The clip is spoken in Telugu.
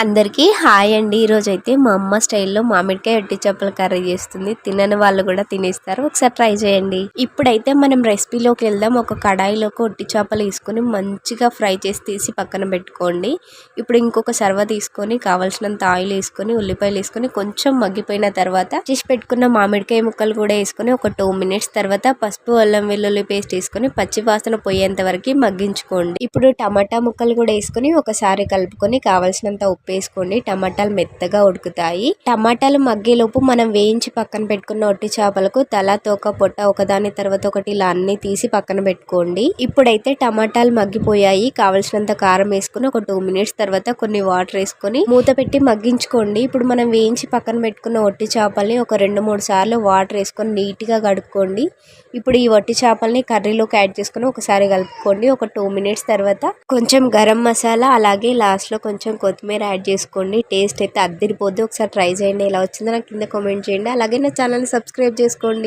అందరికీ హాయ్ అండి. ఈరోజు అయితే మా అమ్మ స్టైల్లో మామిడికాయ ఒట్టి చేపల కర్రీ చేస్తుంది. తినని వాళ్ళు కూడా తినేస్తారు. ఒకసారి ట్రై చేయండి. ఇప్పుడైతే మనం రెసిపీలోకి వెళ్దాం. ఒక కడాయిలోకి ఒట్టి చేపలు వేసుకొని మంచిగా ఫ్రై చేసి తీసి పక్కన పెట్టుకోండి. ఇప్పుడు ఇంకొక సర్వ తీసుకొని కావాల్సినంత ఆయిల్ వేసుకొని ఉల్లిపాయలు వేసుకొని కొంచెం మగ్గిపోయిన తర్వాత చేసి పెట్టుకున్న మామిడికాయ ముక్కలు కూడా వేసుకొని ఒక టూ మినిట్స్ తర్వాత పసుపు అల్లం వెల్లుల్లి పేస్ట్ వేసుకొని పచ్చి వాసన పోయేంత వరకు మగ్గించుకోండి. ఇప్పుడు టమాటా ముక్కలు కూడా వేసుకొని ఒకసారి కలుపుకొని కావాల్సినంత ఉప్పు వేసుకోండి టమాటాలు మెత్తగా ఉడుకుతాయి. టమాటాలు మగ్గేలోపు మనం వేయించి పక్కన పెట్టుకున్న ఒట్టి చేపలకు తల తోక పొట్ట ఒకదాని తర్వాత ఒకటి ఇలా అన్ని తీసి పక్కన పెట్టుకోండి. ఇప్పుడైతే టమాటాలు మగ్గిపోయాయి. కావలసినంత కారం వేసుకుని ఒక టూ మినిట్స్ తర్వాత కొన్ని వాటర్ వేసుకొని మూత పెట్టి మగ్గించుకోండి. ఇప్పుడు మనం వేయించి పక్కన పెట్టుకున్న ఒట్టి చేపల్ని ఒక రెండు మూడు సార్లు వాటర్ వేసుకొని నీట్గా కడుక్కోండి. ఇప్పుడు ఈ వట్టి చేపల్ని కర్రీలోకి యాడ్ చేసుకుని ఒకసారి కలుపుకోండి. ఒక టూ మినిట్స్ తర్వాత కొంచెం గరం మసాలా అలాగే లాస్ట్లో కొంచెం కొత్తిమీర యాడ్ చేసుకోండి. టేస్ట్ అయితే అద్దరిపోద్ది. ఒకసారి ట్రై చేయండి. ఎలా వచ్చిందో నాకు కింద కామెంట్ చేయండి. అలాగే నా ఛానల్ని సబ్స్క్రైబ్ చేసుకోండి.